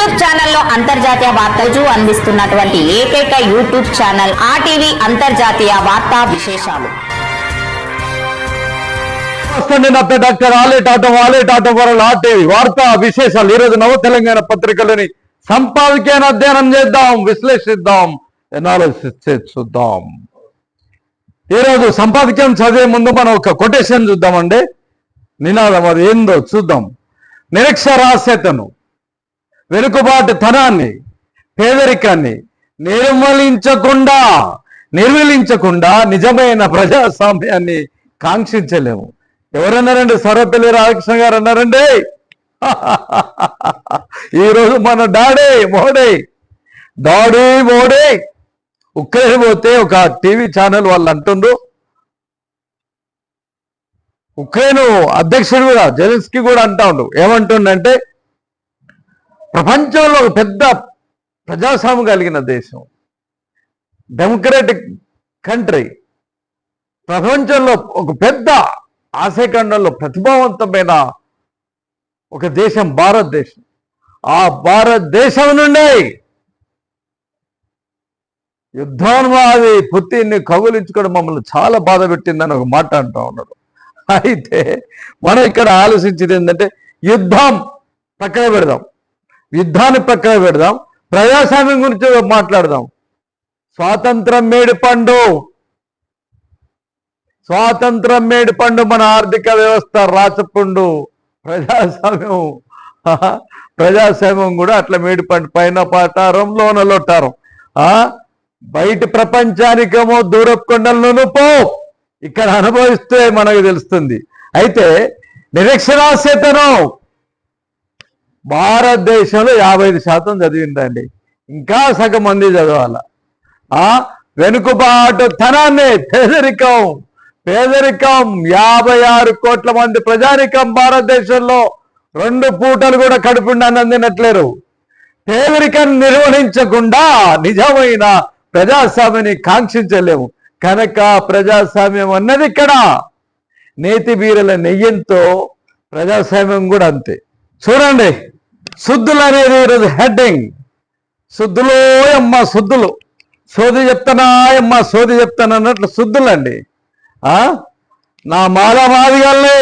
YouTube ఛానల్లో అంతర్జాతీయ వార్తలు అందిస్తున్నటువంటి ఏకైక యూట్యూబ్ ఛానల్ ఆర్టీవీ అంతర్జాతీయ వార్తా విశేషాలు. వస్తుంది నా డాక్టర్ ఆలేటాటం ఆలేటాటం వరల్ ఆర్టీవీ వార్తా విశేషాలు. ఈరోజు నవ తెలంగాణ పత్రికలని సంపాదకీయ అధ్యయనం చేద్దాం విశ్లేషిద్దాం ఎనాలిసిస్ చూద్దాం. ఈరోజు సంపాదకీయం చదివే ముందు మనం ఒక కొటేషన్ చూద్దామండి. నినాదం అది ఏందో చూద్దాం. నిరక్షరాస్యతను. వెనుకబాటు తనాన్ని పేదరికాన్ని నిర్మలించకుండా నిర్మలించకుండా నిజమైన ప్రజాస్వామ్యాన్ని కాంక్షించలేము. ఎవరన్నారండి? సర్వపల్లి రాధాకృష్ణ గారు అన్నారండి? ఈరోజు మన daddy Modi. Daddy Modi. Ukraine పోతే ఒక టీవీ ఛానల్ వాళ్ళు అంటుండ్రు. ఉక్రెయిన్ అధ్యక్షుడు కూడా జెలెన్స్కీ కూడా అంటా ఉండు. ఏమంటుండంటే ప్రపంచంలో ఒక పెద్ద ప్రజాస్వామ్యం కలిగిన దేశం. డెమోక్రటిక్ కంట్రీ ప్రపంచంలో ఒక పెద్ద ఆశయఖండంలో ప్రతిభావంతమైన ఒక దేశం భారతదేశం. ఆ భారతదేశం నుండి యుద్ధోన్మాది పుత్తిని కగులించుకోవడం మమ్మల్ని చాలా బాధ పెట్టిందని ఒక మాట అంటూ ఉన్నాడు. అయితే మనం ఇక్కడ ఆలోచించేది ఏంటంటే యుద్ధం పక్కన పెడదాం. యుద్ధాన్ని పక్కన పెడదాం. ప్రజాస్వామ్యం గురించి మాట్లాడదాం. స్వాతంత్రం మేడి పండు. స్వాతంత్రం మేడి పండు మన ఆర్థిక వ్యవస్థ రాచపుండు ప్రజాస్వామ్యం. ప్రజాస్వామ్యం కూడా అట్లా మేడి పండు. పైన పాటారం లోన లొట్టారం. ఆ? బయట ప్రపంచానికేమో దూరపు కొండల్లోనూ పో. ఇక్కడ అనుభవిస్తే మనకు తెలుస్తుంది. అయితే నిరక్షరాస్యతను భారతదేశంలో యాభై ఐదు శాతం చదివిందండి. ఇంకా సగం మంది చదవాల. ఆ వెనుకబాటు తనాన్ని పేదరికం పేదరికం యాభై ఆరు కోట్ల మంది ప్రజానికం భారతదేశంలో రెండు పూటలు కూడా కడుపుండి అందినట్లేరు. పేదరికం నిర్వహించకుండా నిజమైన ప్రజాస్వామ్యాన్ని కాంక్షించలేము. కనుక ప్రజాస్వామ్యం అన్నది ఇక్కడ. నేతి బీరల నెయ్యంతో ప్రజాస్వామ్యం కూడా అంతే. చూడండి. శుద్ధులు అనేది ఈరోజు హెడ్డింగ్. శుద్ధులు అమ్మ శుద్ధులు. సోది చెప్తానా అమ్మ సోది చెప్తాను అన్నట్లు శుద్ధులండి. నా మాలమాదిగల్ని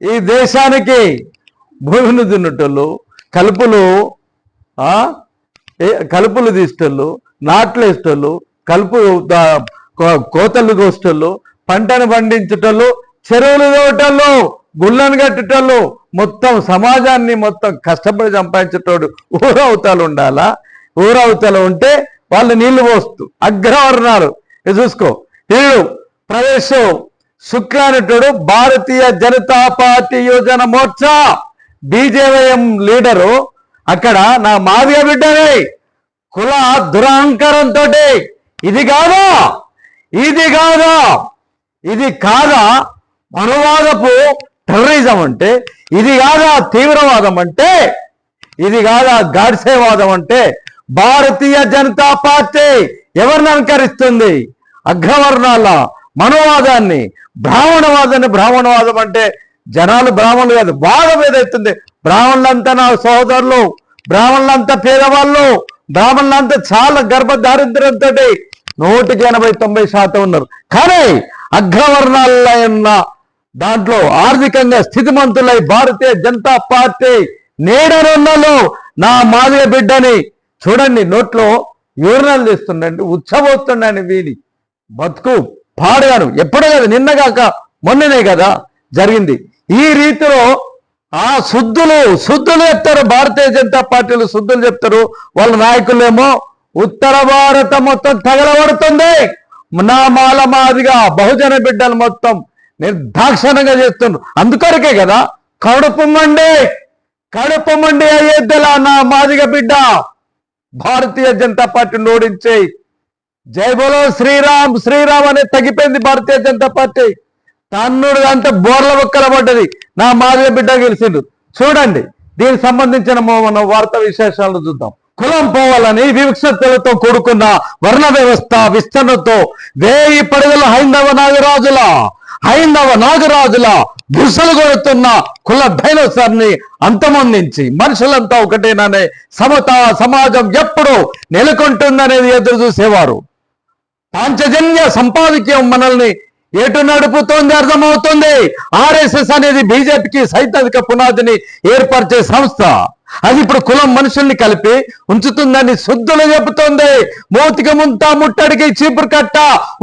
ఈ దేశానికి భూమిని దున్నుటోళ్ళు కలుపులు కలుపులు తీసేటోళ్ళు నాట్లు వేసేటోళ్ళు కలుపు కోతలు కోసేటోళ్ళు పంటను పండించటోళ్ళు చెరువులు తోటోళ్ళు. గుళ్ళను కట్టేటోళ్ళు మొత్తం సమాజాన్ని మొత్తం కష్టపడి సంపాదించేటోడు ఊరవతలు ఉండాలా? ఊరవతలు ఉంటే వాళ్ళు నీళ్ళు పోస్తూ అగ్రవర్ణాలు. చూసుకో. వీళ్ళు ప్రవేశం శుక్రానటుడు భారతీయ జనతా పార్టీ యోజన మోర్చా బీజేవైఎం లీడరు. అక్కడ నా మాదిగ బిడ్డనే కుల దురహంకారంతో ఇది కాదా? ఇది కాదా? ఇది కాదా? అనువాదపు టెర్రరిజం అంటే ఇది కాదా తీవ్రవాదం అంటే ఇది కాదా గాడ్సేవాదం అంటే భారతీయ జనతా పార్టీ ఎవరిని అనుకరిస్తుంది అగ్రవర్ణాల మనోవాదాన్ని బ్రాహ్మణవాదాన్ని. బ్రాహ్మణవాదం అంటే జనాలు బ్రాహ్మణులు కాదు వాదం ఏదైతుంది? బ్రాహ్మణులంతా నా సోదరులు బ్రాహ్మణులంతా పేదవాళ్ళు బ్రాహ్మణులంతా చాలా గర్భ దారిద్ర్యంతో నూటికి ఎనభై తొంభై శాతం ఉన్నారు. కానీ అగ్రవర్ణాల్లో ఉన్న దాంట్లో ఆర్థికంగా స్థితిమంతులై భారతీయ జనతా పార్టీ నేడనున్నలో నా మాదిగ బిడ్డని చూడండి నోట్లో యూరినల్ తీస్తుండండి ఉచ్చబోతుండని వీని బతుకు పాడగాను. ఎప్పుడో కదా నిన్నగాక మొన్ననే కదా జరిగింది. ఈ రీతిలో ఆ శుద్ధులు శుద్ధులు చెప్తారు భారతీయ జనతా పార్టీలు శుద్ధులు చెప్తారు. వాళ్ళ నాయకులేమో ఉత్తర భారత మొత్తం తగలబడుతుంది. నా మాల మాదిగా బహుజన బిడ్డలు మొత్తం నిర్దాక్షణంగా చేస్తుండ్రు అందుకొరకే కదా కడుపు మండి కడుపు అయోధ్యలా నా మాదిగ బిడ్డ భారతీయ జనతా పార్టీని ఓడించే జై బోలో శ్రీరామ్ శ్రీరామ్ అనేది తగ్గిపోయింది భారతీయ జనతా పార్టీ. తన్నుడు అంతా బోర్ల బొక్కల పడ్డది. నా మాదిగ బిడ్డ గెలిచిండు. చూడండి దీనికి సంబంధించిన మన వార్తా విశేషాలను చూద్దాం. కులం పోవాలని వివక్షతలతో కూడుకున్న వర్ణ వ్యవస్థ విస్తరణతో వేయి పడగల హైందవ నాగరాజుల హైందవ నాగరాజుల బుసలు కొడుతున్న కుల డైనోసార్ని అంతమొందించి మనుషులంతా ఒకటేననే సమత సమాజం ఎప్పుడు నెలకొంటుందనేది ఎదురు చూసేవారు. పాంచజన్య సంపాదకీయం మనల్ని ఎటు నడుపుతోంది అర్థమవుతుంది. ఆర్ఎస్ఎస్ అనేది బీజేపీకి సైద్ధాంతిక పునాదిని ఏర్పరిచే సంస్థ. అది ఇప్పుడు కులం మనుషుల్ని కలిపి ఉంచుతుందని శుద్ధులు చెబుతోంది. మోతిక ముంతా ముట్టడికి చీపురు కట్ట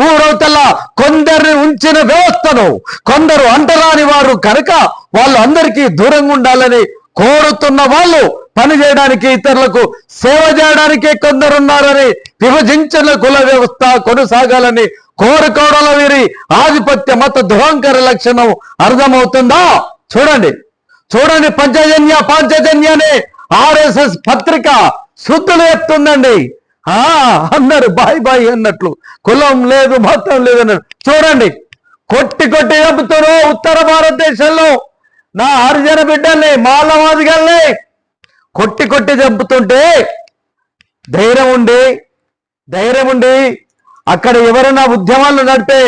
ఊరవతల కొందరిని ఉంచిన వ్యవస్థను. కొందరు అంటరాని వారు కనుక వాళ్ళు అందరికీ దూరంగా ఉండాలని కోరుతున్న వాళ్ళు పని చేయడానికి ఇతరులకు సేవ చేయడానికే కొందరున్నారని విభజించిన కుల వ్యవస్థ కొనసాగాలని కోరుకోవడంలో వీరి ఆధిపత్య మత దురంకర లక్షణం అర్థమవుతుందా? చూడండి. చూడండి పంచజన్య పంచజన్య అనే ఆర్ఎస్ఎస్ పత్రిక శుద్ధులు చెప్తుందండి. ఆ అన్నారు బాయ్ బాయ్ అన్నట్లు. కులం లేదు మతం లేదు అన్నారు. చూడండి కొట్టి కొట్టి చెబుతారు ఉత్తర భారతదేశంలో. నా హరిజన బిడ్డల్ని మాలవాదిగల్ని కొట్టి కొట్టి చంపుతుంటే ధైర్యం ఉండి ధైర్యం ఉండి అక్కడ ఎవరైనా ఉద్యమాలు నడిపే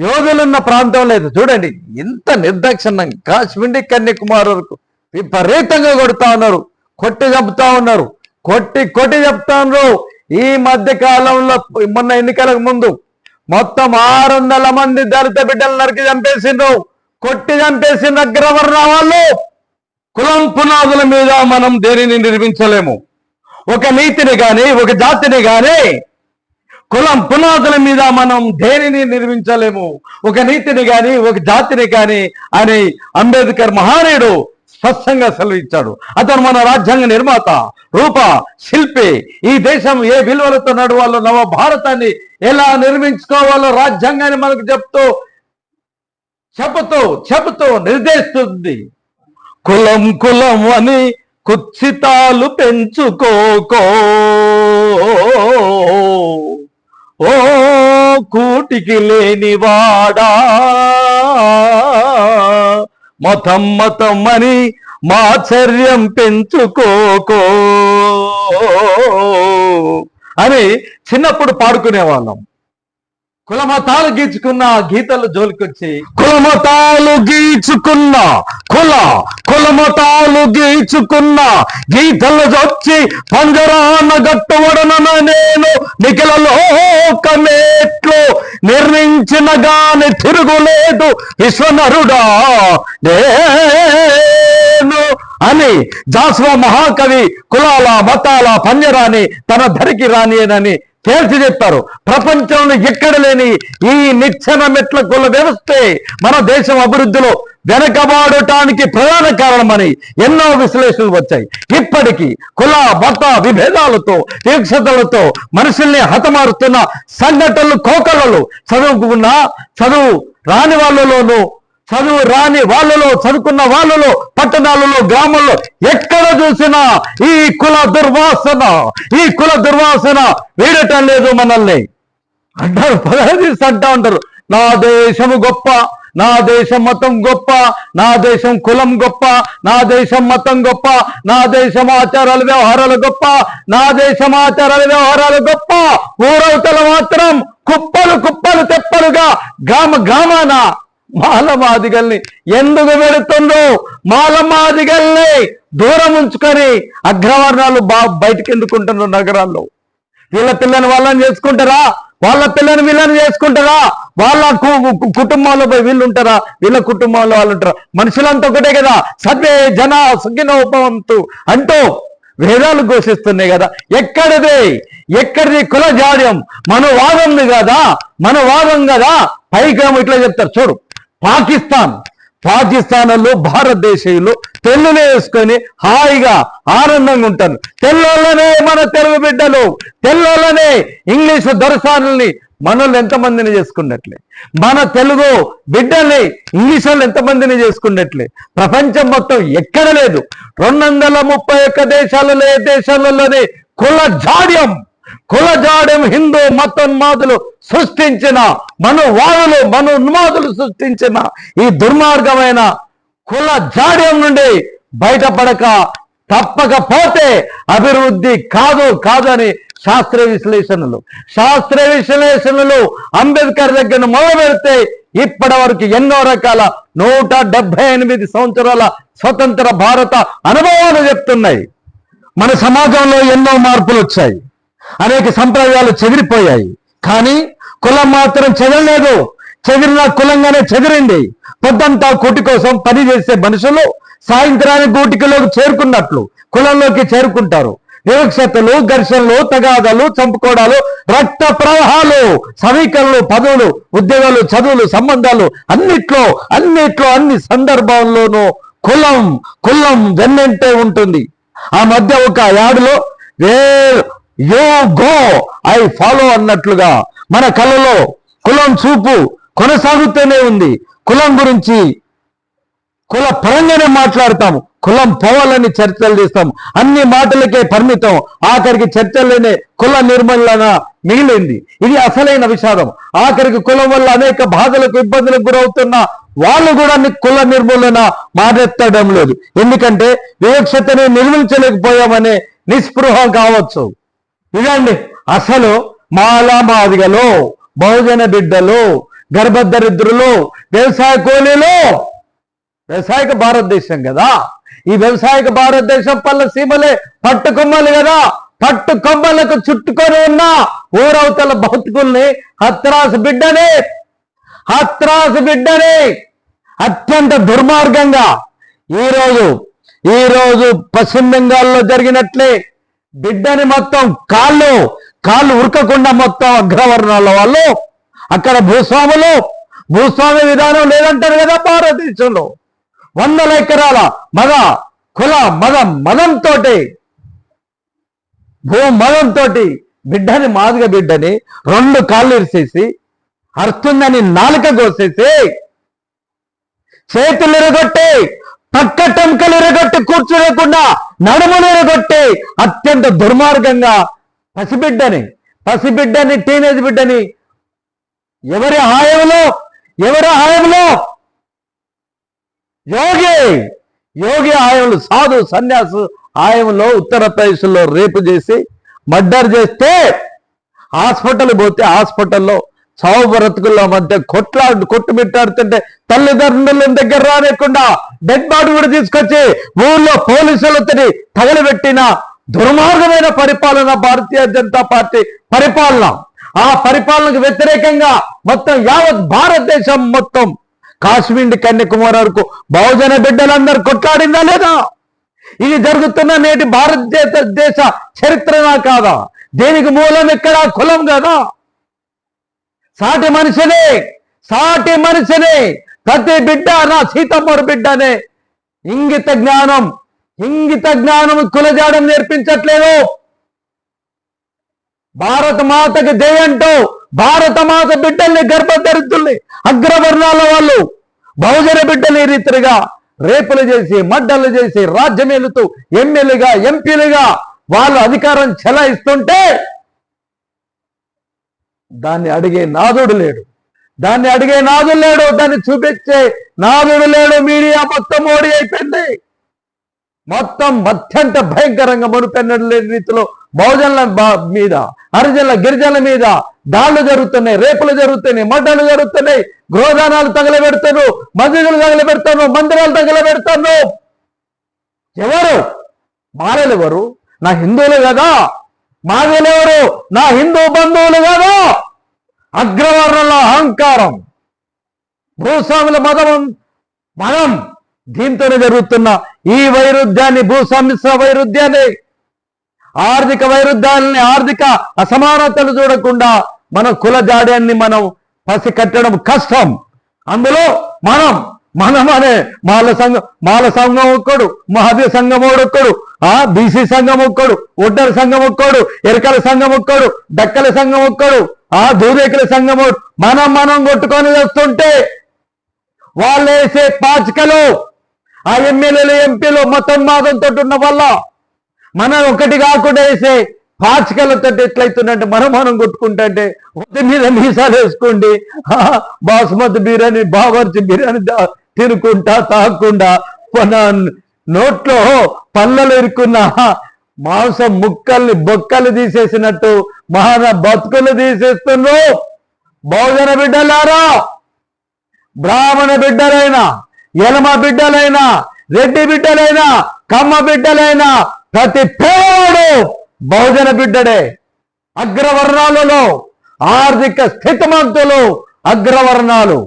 యోగులున్న ప్రాంతం లేదు. చూడండి ఎంత నిర్దాక్షిణ్యం. కాశ్మీర్ కన్యాకుమారి వరకు విపరీతంగా కొడుతా ఉన్నారు. కొట్టి చంపుతా ఉన్నారు. కొట్టి కొట్టి చెప్తా ఈ మధ్య కాలంలో మొన్న ఎన్నికలకు ముందు మొత్తం ఆరు వందల మంది దళిత బిడ్డలు నరికి చంపేసిండ్రు. కొట్టి చంపేసిన అగ్రవర్ణ వాళ్ళు. కులం పునాదుల మీద మనం దేనిని నిర్మించలేము? ఒక నీతిని కానీ ఒక జాతిని కానీ కులం పునాదుల మీద మనం దేనిని నిర్మించలేము? ఒక నీతిని కానీ ఒక జాతిని కానీ అని అంబేద్కర్ మహానీయుడు స్పష్టంగా సెలవిచ్చాడు. అతను మన రాజ్యాంగ నిర్మాత రూప శిల్పి. ఈ దేశం ఏ విలువలతో నడవాలో నవ భారతాన్ని ఎలా నిర్మించుకోవాలో రాజ్యాంగాన్ని మనకు చెప్తూ చెబుతూ చెబుతూ నిర్దేశిస్తుంది. కులం కులం అని కుత్సితాలు పెంచుకోకో ఓ కూటికి లేనివాడా మతం మతం అని మాచర్యం పెంచుకోకో. అని చిన్నప్పుడు పాడుకునే వాళ్ళం కులమతాలు గీచుకున్న గీతలు జోలికొచ్చి కులమతాలు గీచుకున్న కుల కులమతాలు గీచుకున్న గీతలు వచ్చి పంజరాన గట్టువడన నేను నిఖిల లోకమేట్లు నిర్మించిన గాని తిరుగులేదు విశ్వనరుడా నేను అని జాస్వా మహాకవి కులాల మతాల పంజరాని తన ధరికి రానియనని తేల్చి చెప్పారు ప్రపంచంలో ఎక్కడ లేని ఈ నిచ్చెన మెట్ల కుల వ్యవస్థే మన దేశం అభివృద్ధిలో వెనకబాడటానికి ప్రధాన కారణమని ఎన్నో విశ్లేషణలు వచ్చాయి. ఇప్పటికీ కుల మత విభేదాలతో వీక్షతలతో మనుషుల్ని హతమారుతున్న సంఘటనలు కోకలలు చదువుకున్న చదువు రాని వాళ్ళలోనూ చదువు రాని వాళ్ళలో చదువుకున్న వాళ్ళలో పట్టణాలలో గ్రామంలో ఎక్కడ చూసినా ఈ కుల దుర్వాసన ఈ కుల దుర్వాసన వీడటం లేదు మనల్ని. అంటారు పదహదీస్ అంటా ఉంటారు. నా దేశము గొప్ప నా దేశం మతం గొప్ప నా దేశం కులం గొప్ప నా దేశం మతం గొప్ప నా దేశం ఆచారాలు వ్యవహారాలు గొప్ప నా దేశం ఆచారాలు వ్యవహారాలు గొప్ప. ఊరవతల మాత్రం కుప్పలు కుప్పలు తెప్పలుగా గ్రామ గ్రామాన మాలమాదిగల్ని ఎందుకు పెడుతుండ్రు? మాలమాదిగల్ని దూరం ఉంచుకొని అగ్రవర్ణాలు బా బయటకు ఎందుకుంటున్నారు నగరాల్లో? వీళ్ళ పిల్లని వాళ్ళని చేసుకుంటారా? వాళ్ళ పిల్లని వీళ్ళని చేసుకుంటారా? వాళ్ళ కుటుంబాల్లో పోయి వీళ్ళు ఉంటారా వీళ్ళ కుటుంబాల్లో వాళ్ళు ఉంటారా మనుషులంతా ఒకటే కదా. సర్వే జన సుఖినోపవంతు అంటూ వేదాలు ఘోషిస్తున్నాయి కదా. ఎక్కడిది? ఎక్కడిది కుల జాడ్యం? మన వాదంది కదా మన వాదం కదా? పైకి ఇట్లా చెప్తారు. చూడు. పాకిస్తాన్. పాకిస్తాన్లో భారతదేశంలో తెల్లులే వేసుకొని హాయిగా ఆనందంగా ఉంటారు. తెల్లోళ్ళనే మన తెలుగు బిడ్డలు. తెల్లలోనే ఇంగ్లీష్ దొరసానుల్ని మనల్ని ఎంతమందిని చేసుకున్నట్లే? మన తెలుగు బిడ్డల్ని ఇంగ్లీష్ వాళ్ళు ఎంతమందిని చేసుకున్నట్లే? ప్రపంచం మొత్తం ఎక్కడ లేదు. రెండు వందల ముప్పై ఒక్క దేశాలలో ఏ దేశాలలోనే కుల జాడ్యం. కుల జాడ్యం హిందూ మతోన్మాదులు సృష్టించిన మనువాదులు మనున్మాదులు సృష్టించిన ఈ దుర్మార్గమైన కుల జాడ్యం నుండి బయటపడక తప్పకపోతే అభివృద్ధి కాదు కాదని శాస్త్ర విశ్లేషణలు. శాస్త్ర విశ్లేషణలు అంబేద్కర్ దగ్గర మొదలు పెడితే ఇప్పటి వరకు ఎన్నో రకాల నూట డెబ్బై ఎనిమిది సంవత్సరాల స్వతంత్ర భారత అనుభవాలు చెప్తున్నాయి. మన సమాజంలో ఎన్నో మార్పులు వచ్చాయి. అనేక సంప్రదాయాలు చెదిరిపోయాయి. కానీ కులం మాత్రం చెదరలేదు. చెదిరిన కులంగానే చెదిరింది. పొద్దంతా కూటి కోసం పని చేసే మనుషులు సాయంత్రానికి గూటికలోకి చేరుకున్నట్లు కులంలోకి చేరుకుంటారు. వివక్షతలు ఘర్షణలు తగాదాలు చంపుకోవడాలు రక్త ప్రవాహాలు సమీకరణలు పదవులు ఉద్యోగాలు చదువులు సంబంధాలు అన్నిట్లో అన్నిట్లో అన్ని సందర్భాల్లోనూ కులం కులం వెన్నంటే ఉంటుంది. ఆ మధ్య ఒక యాడులో వే యో గో ఐ ఫాలో అన్నట్లుగా మన కళలో కులం చూపు కొనసాగుతూనే ఉంది. కులం గురించి కుల పరంగానే మాట్లాడతాము. కులం పోవాలని చర్చలు చేస్తాం అన్ని మాటలకే పరిమితం. ఆఖరికి చర్చలేనే కుల నిర్మూలన మిగిలింది. ఇది అసలైన విషాదం. ఆఖరికి కులం వల్ల అనేక బాధలకు ఇబ్బందులకు గురవుతున్న వాళ్ళు కూడా కుల నిర్మూలన మాట్లాడడం లేదు. ఎందుకంటే వివక్షతని నిర్మించలేకపోయామనే నిస్పృహ కావచ్చు. ఇదండి అసలు మాలామాదిగలో బహుజన బిడ్డలు గర్భదరిద్రులు వ్యవసాయ కూలీలు. వ్యవసాయక భారతదేశం కదా. ఈ వ్యవసాయక భారతదేశం పల్ల సీమలే పట్టుకొమ్మలు కదా. పట్టు కొమ్మలకు చుట్టుకొని ఉన్న ఊరవతల భౌతికుల్ని హత్రాసు బిడ్డనే. హత్రాసు బిడ్డనే. అత్యంత దుర్మార్గంగా ఈరోజు ఈరోజు పశ్చిమ బెంగాల్లో జరిగినట్లే బిడ్డని మొత్తం కాళ్ళు కాళ్ళు ఉరకకుండా మొత్తం అగ్రవర్ణాల వాళ్ళు అక్కడ భూస్వాములు. భూస్వామి విధానం లేదంటారు కదా భారతదేశంలో. వందల ఎకరాల మగ కుల మగ మదంతో భూ మదంతో బిడ్డని మాదిగ బిడ్డని రెండు కాళ్ళు ఇరిసేసి అరుస్తుందని నాలుక కోసేసి చేతులు ఇరగొట్టి పక్క టెంకలు ఇరగొట్టి కూర్చోలేకుండా నడుములు ఇరగొట్టి అత్యంత దుర్మార్గంగా పసిబిడ్డని పసిబిడ్డని టీనేజ్ బిడ్డని ఎవరి హాయంలో ఎవరి హాయంలో? యోగి యోగి ఆయంలో సాధు సన్యాసు ఆయంలో ఉత్తరప్రదేశ్లో రేపు చేసి మర్డర్ చేస్తే హాస్పిటల్ పోతే హాస్పిటల్లో చావు బ్రతుకుల మధ్య కొట్లాడు కొట్టుమిట్టాడుతుంటే తల్లిదండ్రుల దగ్గర రానికుండా డెడ్ బాడీ కూడా తీసుకొచ్చి ఊళ్ళో పోలీసులతోని తగలబెట్టిన దుర్మార్గమైన పరిపాలన భారతీయ జనతా పార్టీ పరిపాలన. ఆ పరిపాలనకు వ్యతిరేకంగా మొత్తం యావత్ భారతదేశం మొత్తం కాశ్మీర్ కన్యాకుమారి వరకు బహుజన బిడ్డలందరూ కొట్లాడిందా లేదా? ఇది జరుగుతున్న నేటి భారతదేశ దేశ చరిత్రనా కాదా? దేనికి మూలం ఇక్కడ కులం కదా? సాటి మనిషినే సాటి మనిషినే ప్రతి బిడ్డ నా సీతమ్మడు బిడ్డనే. ఇంగిత జ్ఞానం ఇంగిత జ్ఞానం కులజాడం నేర్పించట్లేదు భారత మాతకి దేయంటూ భారత మాత బిడ్డల్ని గర్భధరితుల్ని అగ్రవర్ణాల వాళ్ళు బహుజన బిడ్డని రీతిగా రేపులు చేసి మడ్డలు చేసి రాజ్యమేలుతూ ఎమ్మెల్యేగా ఎంపీలుగా వాళ్ళు అధికారం చెలాయిస్తుంటే దాన్ని అడిగే నాదుడు లేడు. దాన్ని అడిగే నాదుడు లేడు దాన్ని చూపించే నాదుడు లేడు మీడియా మొత్తం ఓడి అయిపోయింది. మొత్తం అత్యంత భయంకరంగా మునిపెన్నడు లేని రీతిలో బహుజనుల బా- మీద హరిజనుల గిరిజనుల మీద దాడులు జరుగుతున్నాయి రేపులు జరుగుతున్నాయి మడ్డలు జరుగుతున్నాయి. గృహదానాలు తగలబెడతాను మసీదులు తగలబెడతాను మందిరాలు తగలబెడతాను ఎవరు? మారలు ఎవరు నా హిందువులు కదా. మాదిలు ఎవరు నా హిందూ బంధువులు కదా. అగ్రవర్ణుల అహంకారం భూస్వాముల మతం మనం దీంతోనే జరుగుతున్న ఈ వైరుధ్యాన్ని భూస్వామిశ్ర వైరుధ్యాన్ని ఆర్థిక వైరుధ్యాలని ఆర్థిక అసమానతలు చూడకుండా మన కుల జాడ్యాన్ని మనం పసి కట్టడం కష్టం. అందులో మనం మనం అనే మాల సంఘం మాల సంఘం ఒక్కడు మహదీ సంఘం ఒక్కడు ఆ బీసీ సంఘం ఒక్కడు ఒడ్డర సంఘం ఒక్కడు ఎరకల సంఘం ఒక్కడు డక్కల సంఘం ఒక్కడు ఆ దూరేకుల సంఘం మనం మనం కొట్టుకొని వస్తుంటే వాళ్ళు వేసే పాచికలు. ఆ ఎమ్మెల్యేలు ఎంపీలు మొత్తం మాదంతో ఉన్న వల్ల మనం ఒకటి కాకుండా వేసే పాచికలతో ఎట్లయితుందంటే మనం మనం కొట్టుకుంటుంటే ఒకటి మీద మీసాలు వేసుకోండి. బాస్మతి బిర్యానీ బావర్చి బిర్యానీ తినుకుంటా తాగకుండా నోట్లో పళ్ళలు ఇరుక్కున్న మాంసం ముక్కల్ని బొక్కలు తీసేసినట్టు మహాన బతుకులు తీసేస్తున్నారు. బహుజన బిడ్డలారా బ్రాహ్మణ బిడ్డలైనా ఎలమ బిడ్డలైనా రెడ్డి బిడ్డలైనా కమ్మ బిడ్డలైనా ప్రతి పేదవాడు బహుజన బిడ్డడే. అగ్రవర్ణాలలో ఆర్థిక స్థితిమంతులు అగ్రవర్ణాలు.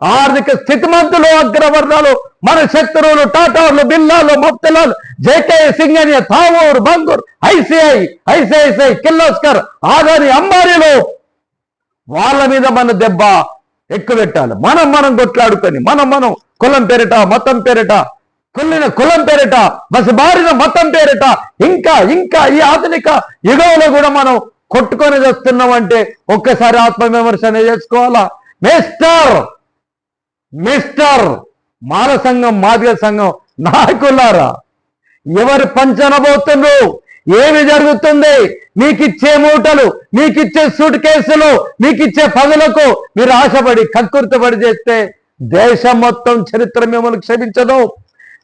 ఆర్థిక స్థితిమంతులు అగ్రవర్ణాలు మన శత్రువులు టాటాలు బిల్లాలు మఫ్తలాలు జేకే సింగ్ అని తావూరు బంగూర్ ఐసిఐ ఐసిఐసిఐ కిర్లోస్కర్ ఆదాని అంబారీలు వాళ్ళ మీద మన దెబ్బ ఎక్కువ పెట్టాలి మనం మనం కొట్లాడుకొని మనం మనం కులం పేరిట మతం పేరిట కుళ్ళిన కులం పేరిట బస్ బారిన మతం పేరిట ఇంకా ఇంకా ఈ ఆధునిక యుగంలో కూడా మనం కొట్టుకొని చేస్తున్నాం అంటే ఒక్కసారి ఆత్మవిమర్శన చేసుకోవాలా? మిస్టర్ మిస్టర్ మాల సంఘం మాదిగ సంఘం నాయకులారా ఎవరు పంచనబోతుండ్రు? ఏమి జరుగుతుంది? మీకిచ్చే మూటలు మీకిచ్చే సూట్ కేసులు మీకిచ్చే పదులకు మీరు ఆశపడి కక్కుర్తపడి చేస్తే దేశం మొత్తం చరిత్ర మిమ్మల్ని క్షమించదు.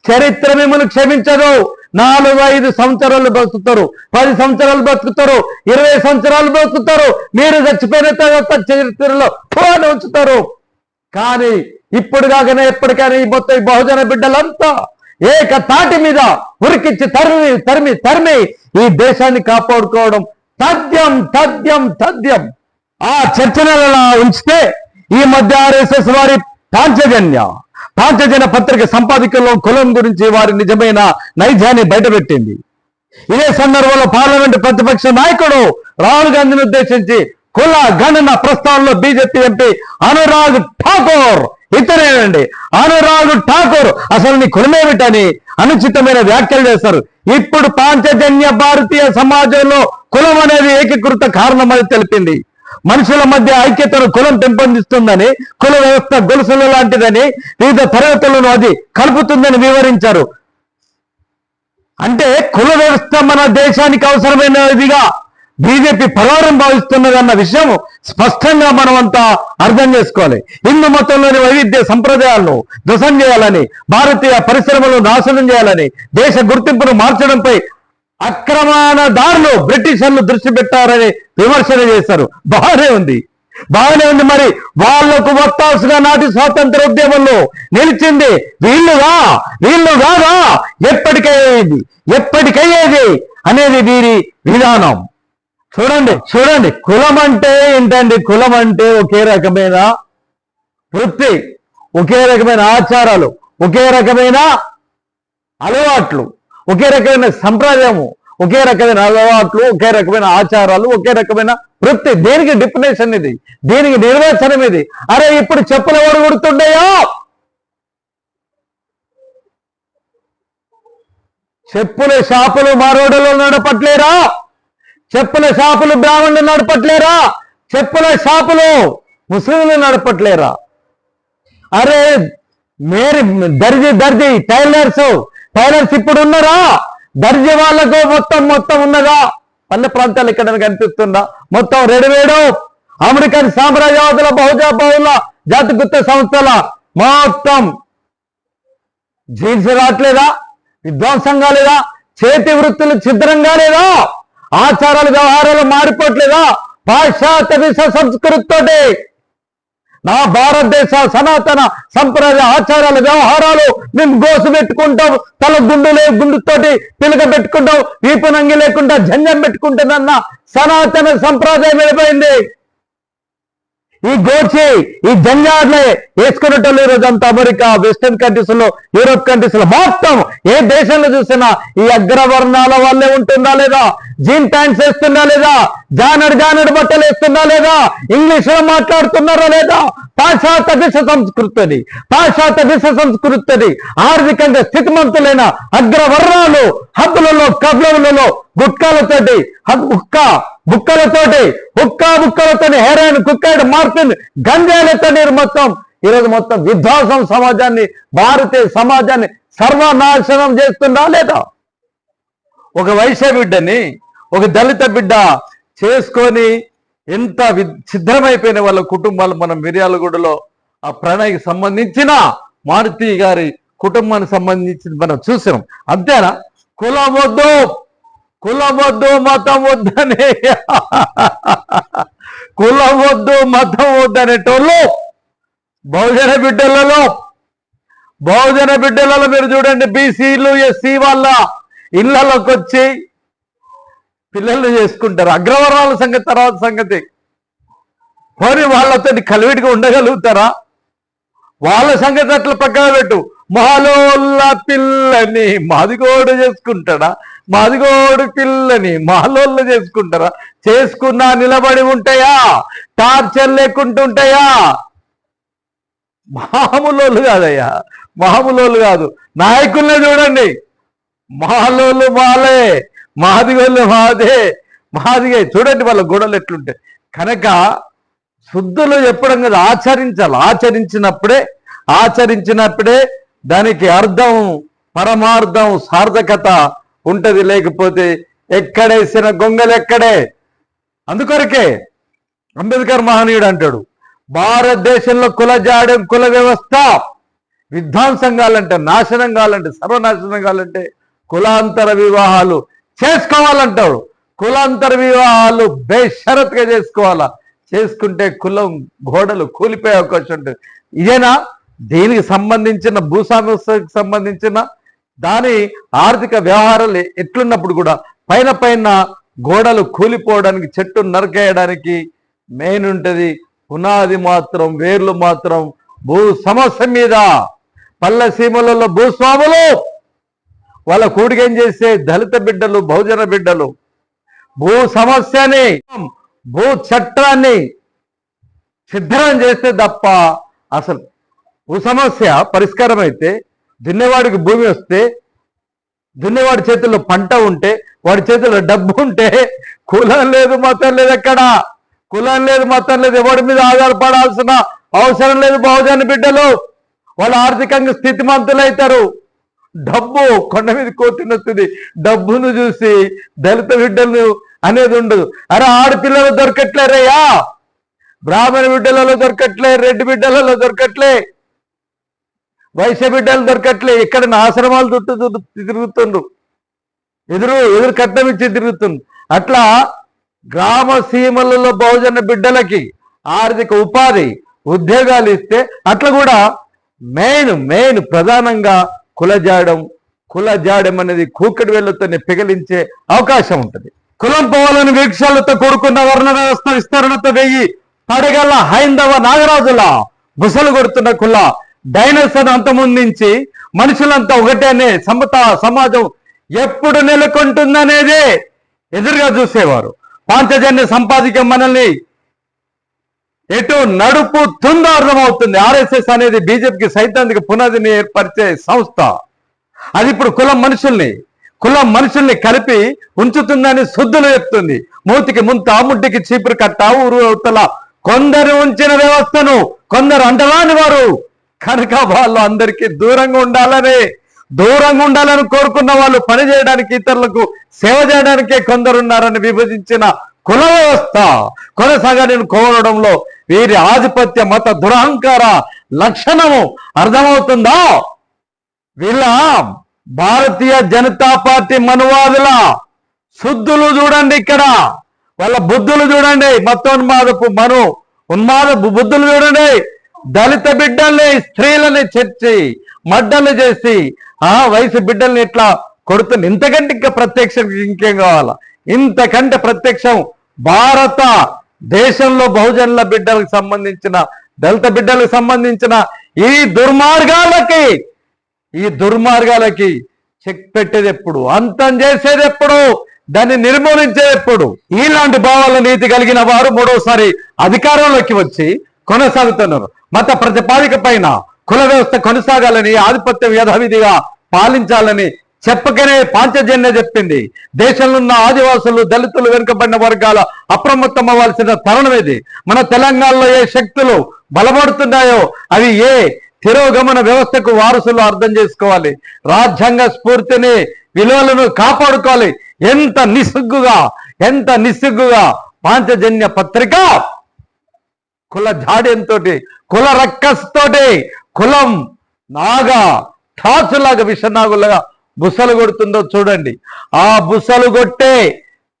చరిత్ర మిమ్మల్ని క్షమించదు. నాలుగు ఐదు సంవత్సరాలు బతుకుతారు పది సంవత్సరాలు బతుకుతారు ఇరవై సంవత్సరాలు బతుకుతారు మీరు చచ్చిపోయిన తర్వాత చరిత్రలో ఫోన్ ఉంచుతారు. కానీ ఇప్పుడు కాకనే ఎప్పటికైనా ఈ మొత్తం ఈ బహుజన బిడ్డలంతా ఏక తాటి మీద ఉరికిచ్చి తరిమి తరిమి తరిమి ఈ దేశాన్ని కాపాడుకోవడం తథ్యం తథ్యం తథ్యం. ఆ చర్చలను ఉంచితే ఈ మధ్య ఆర్ఎస్ఎస్ వారి పాంచజన్య పాంచజన్య పత్రిక సంపాదకుల్లో కులం గురించి వారి నిజమైన నైజాన్ని బయటపెట్టింది. ఇదే సందర్భంలో పార్లమెంట్ ప్రతిపక్ష నాయకుడు రాహుల్ గాంధీని ఉద్దేశించి కుల గణన ప్రస్తావనలో బీజేపీ ఎంపీ అనురాగ్ ఠాకూర్ ఇతరేనండి. అనురాగ్ ఠాకూర్ అసలు నీ కులమేమిటని అనుచితమైన వ్యాఖ్యలు చేస్తారు ఇప్పుడు పాంచజన్య భారతీయ సమాజంలో కులం అనేది ఏకీకృత కారణమని తెలిపింది. మనుషుల మధ్య ఐక్యతను కులం పెంపొందిస్తుందని కుల వ్యవస్థ గొలుసుల లాంటిదని వివిధ తరగతులను అది కలుపుతుందని వివరించారు. అంటే కుల వ్యవస్థ మన దేశానికి అవసరమైనదిగా బీజేపీ పరోరం భావిస్తున్నదన్న విషయం స్పష్టంగా మనమంతా అర్థం చేసుకోవాలి. హిందూ మతంలోని వైవిధ్య సంప్రదాయాలను ధ్వసం చేయాలని భారతీయ పరిశ్రమలు నాశనం చేయాలని దేశ గుర్తింపును మార్చడంపై అక్రమణదారులు బ్రిటిషర్లు దృష్టి పెట్టారని విమర్శన చేశారు. బాగానే ఉంది. బాగానే ఉంది మరి. వాళ్ళకు వత్తాసుగా నాటి స్వాతంత్ర ఉద్యమంలో నిలిచింది వీళ్ళుగా వీళ్ళు కాదా ఎప్పటికయ్యేది ఎప్పటికయ్యేది అనేది వీరి విధానం. చూడండి చూడండి. కులం అంటే ఏంటండి? కులం అంటే ఒకే రకమైన వృత్తి ఒకే రకమైన ఆచారాలు ఒకే రకమైన అలవాట్లు. ఒకే రకమైన సంప్రదాయము ఒకే రకమైన అలవాట్లు ఒకే రకమైన ఆచారాలు ఒకే రకమైన వృత్తి. దేనికి డిఫినేషన్ ఇది? దేనికి నిర్వచనం ఇది? అరే ఇప్పుడు చెప్పులు ఎవరు కుడుతుండయో చెప్పుల షాపులు మారోడలో నడపట్లేరా? చెప్పుల షాపులు బ్రాహ్మణులు నడపట్లేరా? చెప్పుల షాపులు ముస్లింలు నడపట్లేరా? అరే మేరీ దర్జీ దర్జీ టైలర్స్ టైలర్స్ ఇప్పుడు ఉన్నారా దర్జీ వాళ్ళకు మొత్తం మొత్తం ఉన్నదా? పల్లె ప్రాంతాలు ఇక్కడ కనిపిస్తుందా? మొత్తం రెడీమేడు అమెరికన్ సామ్రాజ్యవాదుల బహుజా బహుళ జాతిగుత్త సంస్థల మొత్తం. జీన్స్ రావట్లేదా? విధ్వంసం లేదా చేతి వృత్తులు ఛిద్రంగా లేదా ఆచారాలు వ్యవహారాలు మారిపోవట్లేదా? పాశ్చాత్య విశ్వ సంస్కృతితోటి నా భారతదేశ సనాతన సంప్రదాయ ఆచారాలు వ్యవహారాలు మేము గోసు పెట్టుకుంటాం తల గుండులే గుండుతోటి పిలక పెట్టుకుంటాం వీపునంగి లేకుండా జంజం పెట్టుకుంటుందన్న సనాతన సంప్రదాయం వెళ్ళిపోయింది. ఈ గోచి ఈ జంజాడ్లే వేసుకున్నట్టు రోజంతా అమెరికా వెస్టర్న్ కంట్రీస్లో యూరోప్ కంట్రీస్లో. మొత్తం ఏ దేశంలో చూసినా ఈ అగ్రవర్ణాల వల్లే ఉంటుందా లేదా? జీన్ ప్యాంట్స్ వేస్తుందా లేదా? జానడు జానడు బట్టలు వేస్తుందా లేదా? ఇంగ్లీష్లో మాట్లాడుతున్నారా లేదా? పాశ్చాత్య విశ్వ సంస్కృతిని పాశ్చాత్య విశ్వ సంస్కృతిని ఆర్థికంగా స్థితిమంతులైన అగ్రవర్ణాలు హద్దులలో కబ్లములలో గుట్కాలతోటి హద్- హుక్క బుక్కలతోటి హుక్క బుక్కలతోటి హెరాయిన్ కుక్కైడ్ మార్పిన్ గంజాలతో మొత్తం. ఈరోజు మొత్తం విధ్వంసం సమాజాన్ని భారతీయ సమాజాన్ని సర్వనాశనం చేస్తుందా లేదా? ఒక వైశ్య బిడ్డని ఒక దళిత బిడ్డ చేసుకొని ఎంత వి- వాళ్ళ కుటుంబాలు మనం మిర్యాలగూడలో ఆ ప్రణయ్కి సంబంధించిన మారుతి గారి కుటుంబానికి సంబంధించి మనం చూసినాం అంతేనా? కులం వద్దు కులం వద్దు మతం వద్దనే కులం వద్దు మతం వద్దనేటోళ్ళు బహుజన బిడ్డలలో బహుజన బిడ్డలలో మీరు చూడండి బీసీలు ఎస్సీ వాళ్ళ ఇళ్ళలోకి వచ్చి పిల్లలు చేసుకుంటారు. అగ్రవర్ణాల సంగతి తర్వాత సంగతి. పోనీ వాళ్ళతో కలివిడిగా ఉండగలుగుతారా? వాళ్ళ సంగతి అట్లా పక్కన పెట్టు. మాలోళ్ళ పిల్లని మాదిగోడు చేసుకుంటాడా? మాదిగోడు పిల్లని మాలోళ్ళు చేసుకుంటారా? చేసుకున్నా నిలబడి ఉంటాయా? టార్చర్ లేకుంటుంటాయా మామూలు కాదయ్యా. మామూలు కాదు. నాయకుల్ని చూడండి. మాలోళ్ళు మాలే. మాదిగోళ్ళు మాదే. మాదిగే చూడండి వాళ్ళ గొడవలు ఎట్లుంటాయి కనుక శుద్ధులు చెప్పడం కదా ఆచరించాలి. ఆచరించినప్పుడే ఆచరించినప్పుడే దానికి అర్థం పరమార్థం సార్థకత ఉంటది. లేకపోతే ఎక్కడేసిన గొంగలు ఎక్కడే? అందుకొరకే అంబేద్కర్ మహనీయుడు అంటాడు భారతదేశంలో కుల జాడం కుల వ్యవస్థ విధ్వంసం కావాలంటే నాశనం కావాలంటే సర్వనాశనం కావాలంటే కులాంతర వివాహాలు చేసుకోవాలంటాడు కులాంతర వివాహాలు బేషరత్గా చేసుకోవాలా? చేసుకుంటే కులం గోడలు కూలిపోయే అవకాశం ఉంటుంది. ఇదేనా? దీనికి సంబంధించిన భూ సంబంధించిన దాని ఆర్థిక వ్యవహారాలు ఎట్లున్నప్పుడు కూడా పైన పైన గోడలు కూలిపోవడానికి చెట్టు నరికేయడానికి మెయిన్ ఉంటుంది. పునాది మాత్రం వేర్లు మాత్రం భూ సమస్య మీద. పల్లె సీమలలో భూస్వాములు వాళ్ళ కూడికేం చేసే దళిత బిడ్డలు బహుజన బిడ్డలు? భూ సమస్యని భూ చట్టాన్ని సిద్ధం చేస్తే తప్ప అసలు భూ సమస్య పరిష్కారం అయితే దున్నేవాడికి భూమి వస్తే దున్నేవాడి చేతుల్లో పంట ఉంటే వాడి చేతుల్లో డబ్బు ఉంటే కులం లేదు మతం లేదు ఎక్కడ? కులం లేదు మతం లేదు ఎవరి మీద ఆధారపడాల్సిన అవసరం లేదు బహుజన బిడ్డలు. వాళ్ళు ఆర్థికంగా స్థితిమంతులైతారు. డబ్బు కొండ మీద కోతినొస్తుంది డబ్బును చూసి దళిత బిడ్డలు అనేది ఉండదు. అరే ఆడపిల్లలు దొరకట్లేరయ్యా. బ్రాహ్మణ బిడ్డలలో దొరకట్లే రెడ్డి బిడ్డలలో దొరకట్లే వైశ్య బిడ్డలు దొరకట్లే. ఇక్కడ ఆశ్రమాలు చుట్టూ చుట్టూ తిరుగుతుండ్రు. ఎదురు ఎదురు కట్నం ఇచ్చి తిరుగుతుండ్రు. అట్లా గ్రామ సీమలలో బహుజన బిడ్డలకి ఆర్థిక ఉపాధి ఉద్యోగాలు ఇస్తే అట్లా కూడా మెయిన్ మెయిన్ ప్రధానంగా కులజాడం కులజాడం అనేది కూకటి వేళ్ళతోనే పిగలించే అవకాశం ఉంటుంది. కులం పోవాలని వీక్షాలతో కూడుకున్న వర్ణ వ్యవస్థ విస్తరణతో వెయ్యి పడగల హైందవ నాగరాజుల బుసలు కొడుతున్న కుల డైనోసర్ అంతమొందించి మనుషులంతా ఒకటే అనే సమత సమాజం ఎప్పుడు నెలకొంటుందనేదే ఎదురుగా చూసేవారు. పాంచజన్య సంపాదిక మనల్ని ఎటు నడుపు అర్థమవుతుంది ఆర్ఎస్ఎస్ అనేది బీజేపీకి సైద్ధాంతిక పునాదిని ఏర్పరిచే సంస్థ. అది ఇప్పుడు కులం మనుషుల్ని కులం మనుషుల్ని కలిపి ఉంచుతుందని శుద్ధులు చెప్తుంది. మూతికి ముంత ముడ్డికి చీపురు కట్ట ఊరు అవతల కొందరు ఉంచిన వ్యవస్థను కొందరు అంటలాని వారు. కనుక వాళ్ళు అందరికీ దూరంగా ఉండాలని దూరంగా ఉండాలని కోరుకున్న వాళ్ళు పని చేయడానికి ఇతరులకు సేవ చేయడానికే కొందరు ఉన్నారని విభజించిన కుల వ్యవస్థ. కొనసాగని కోరడంలో వీరి ఆధిపత్య మత దురహంకార లక్షణము అర్థమవుతుందా? వీళ్ళ భారతీయ జనతా పార్టీ మనువాదుల శుద్ధులు చూడండి ఇక్కడ. వాళ్ళ బుద్ధులు చూడండి. మతోన్మాదపు మను ఉన్మాద బుద్ధులు చూడండి. దళిత బిడ్డల్ని స్త్రీలని చర్చి మడ్డలు చేసి ఆ వయసు బిడ్డల్ని ఇట్లా కొడుతుంది ఇంతకంటే ఇంకా ప్రత్యక్షం ఇంకేం కావాలా? ఇంతకంటే ప్రత్యక్షం భారత దేశంలో బహుజనుల బిడ్డలకు సంబంధించిన దళిత బిడ్డలకు సంబంధించిన ఈ దుర్మార్గాలకి ఈ దుర్మార్గాలకి చెక్ పెట్టేది ఎప్పుడు? అంతం చేసేది ఎప్పుడు? దాన్ని నిర్మూలించేది ఎప్పుడు? ఇలాంటి భావాల నీతి కలిగిన వారు మూడోసారి అధికారంలోకి వచ్చి కొనసాగుతున్నారు. మత ప్రతిపాదిక పైన కుల వ్యవస్థ కొనసాగాలని ఆధిపత్యం యథావిధిగా పాలించాలని చెప్పకనే పాంచజన్య చెప్పింది. దేశంలో ఉన్న ఆదివాసులు దళితులు వెనుకబడిన వర్గాల అప్రమత్తం అవ్వాల్సిన తరుణం ఇది. మన తెలంగాణలో ఏ శక్తులు బలపడుతున్నాయో అవి ఏ తిరోగమన వ్యవస్థకు వారసులు అర్థం చేసుకోవాలి. రాజ్యాంగ స్ఫూర్తిని విలువలను కాపాడుకోవాలి. ఎంత నిస్సిగ్గుగా ఎంత నిస్సిగ్గుగా పాంచజన్య పత్రిక కుల జాడ్యంతో కుల రక్కస్తోటి కులం నాగా ఠాచులాగా విషనాగులాగా బుసలు కొడుతుందో చూడండి. ఆ బుసలు కొట్టే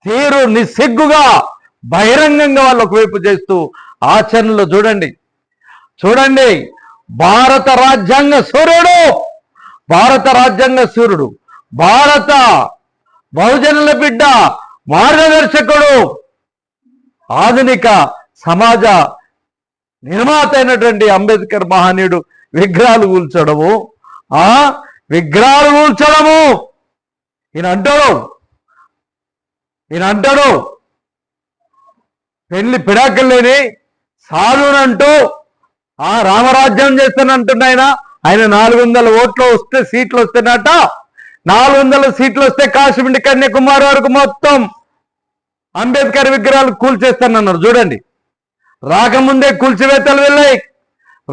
తీరు నిస్సిగ్గుగా బహిరంగంగా వాళ్ళు ఒకవైపు చేస్తూ ఆచరణలో చూడండి. చూడండి భారత రాజ్యాంగ సూర్యుడు భారత రాజ్యాంగ సూర్యుడు భారత బహుజనుల బిడ్డ మార్గదర్శకుడు ఆధునిక సమాజ నిర్మాత అయినటువంటి అంబేద్కర్ మహనీయుడు విగ్రహాలు కూల్చడము. ఆ విగ్రహాలు కూల్చడము ఈయన అంటాడు. ఈయన అంటాడు. పెళ్ళి పిడాకలు లేని సాధునంటూ ఆ రామరాజ్యం చేస్తానంటున్నాయన ఆయన. ఆయన నాలుగు వందల ఓట్లు వస్తే సీట్లు వస్తేనట నాలుగు వందల సీట్లు వస్తే కాశ్మీర్ కన్యాకుమారి వరకు మొత్తం అంబేద్కర్ విగ్రహాలు కూల్చేస్తానన్నారు. చూడండి. రాకముందే కూల్చివేతలు వెళ్ళాయి.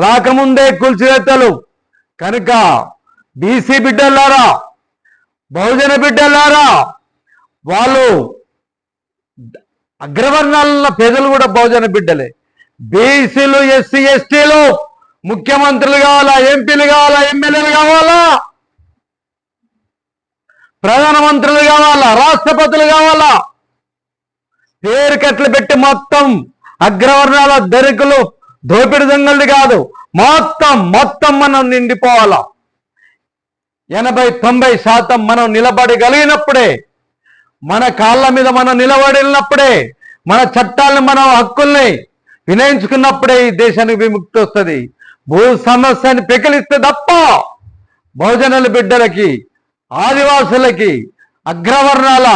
రాకముందే కూల్చివేతలు. కనుక బీసీ బిడ్డలారా బహుజన బిడ్డలారా వాళ్ళు అగ్రవర్ణాల పేదలు కూడా బహుజన బిడ్డలే. బీసీలు ఎస్సీ ఎస్టీలు ముఖ్యమంత్రులు కావాలా ఎంపీలు కావాలా ఎమ్మెల్యేలు కావాలా? ప్రధానమంత్రులు కావాలా రాష్ట్రపతులు కావాలా? పేరుకట్లు పెట్టి మొత్తం అగ్రవర్ణాల దరికులు దోపిడి దొంగలు కాదు. మొత్తం మొత్తం మనం నిండిపోవాలా. ఎనభై తొంభై శాతం మనం నిలబడగలిగినప్పుడే మన కాళ్ళ మీద మనం నిలబడినప్పుడే మన చట్టాలను మనం హక్కుల్ని వినయించుకున్నప్పుడే ఈ దేశానికి విముక్తి వస్తుంది. భూ సమస్యని పెకిలిస్తే తప్ప బహుజనుల బిడ్డలకి ఆదివాసులకి అగ్రవర్ణాల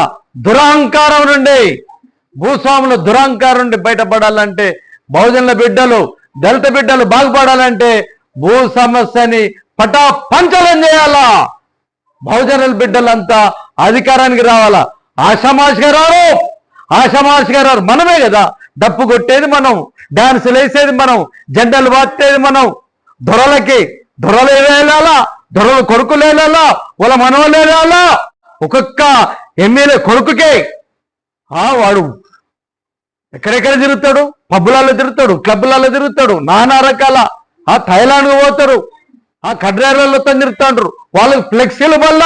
దురహంకారం నుండి భూస్వాముల దురహంకారం నుండి బయటపడాలంటే బహుజనుల బిడ్డలు దళిత బిడ్డలు బాగుపడాలంటే భూ సమస్యని పటా పంచలం చేయాలా? బహుజనుల బిడ్డలంతా అధికారానికి రావాలా? ఆషామాషిగా రారు. ఆషామాషిగా రారు. మనమే కదా. డప్పు కొట్టేది మనం. డాన్సులు వేసేది మనం. జెండలు పాతేది మనం. దొరలకి దొరలు వెళ్ళాలా? దొరలు కొడుకులు వెళ్ళాలా? వాళ్ళ మనవలు వెళ్ళాలా? ఒక్కొక్క ఎమ్మెల్యే కొడుకుకే. ఆ వాడు ఎక్కడెక్కడ తిరుగుతాడు? పబ్బులలో తిరుగుతాడు క్లబ్లలో తిరుగుతాడు నానా రకాల. ఆ థైలాండ్ పోతారు. ఆ కడ్రాలతో తిరుగుతాండ్రు వాళ్ళకి ఫ్లెక్సీల వల్ల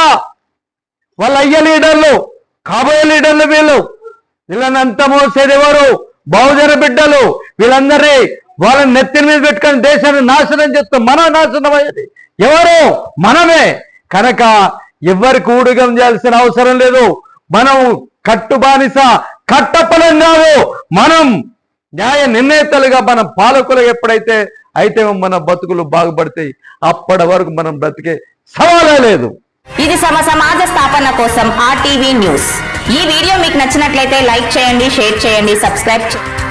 వాళ్ళ అయ్య లీడర్లు కాబోయే లీడర్లు వీళ్ళు. వీళ్ళనంతా అంత మోసేది ఎవరు? బహుజన బిడ్డలు. వీళ్ళందరినీ వాళ్ళని నెత్తిన మీద పెట్టుకొని దేశాన్ని నాశనం చేస్తాం మన నాశనం అయ్యేది. ఎవరు? మనమే. కనుక ఎవరికి ఊడిగం చేయాల్సిన అవసరం లేదు. మనం కట్టు బానిస కాదు. మనం న్యాయ నిర్ణేతలుగా మన పాలకులు ఎప్పుడైతే అయితే మన బతుకులు బాగుపడతాయి. అప్పటి వరకు మనం బ్రతికే సవాలే లేదు. ఇది సమ సమాజ స్థాపన కోసం ఆర్టీవీ న్యూస్. ఈ వీడియో మీకు నచ్చినట్లయితే లైక్ చేయండి షేర్ చేయండి సబ్స్క్రైబ్ చేయండి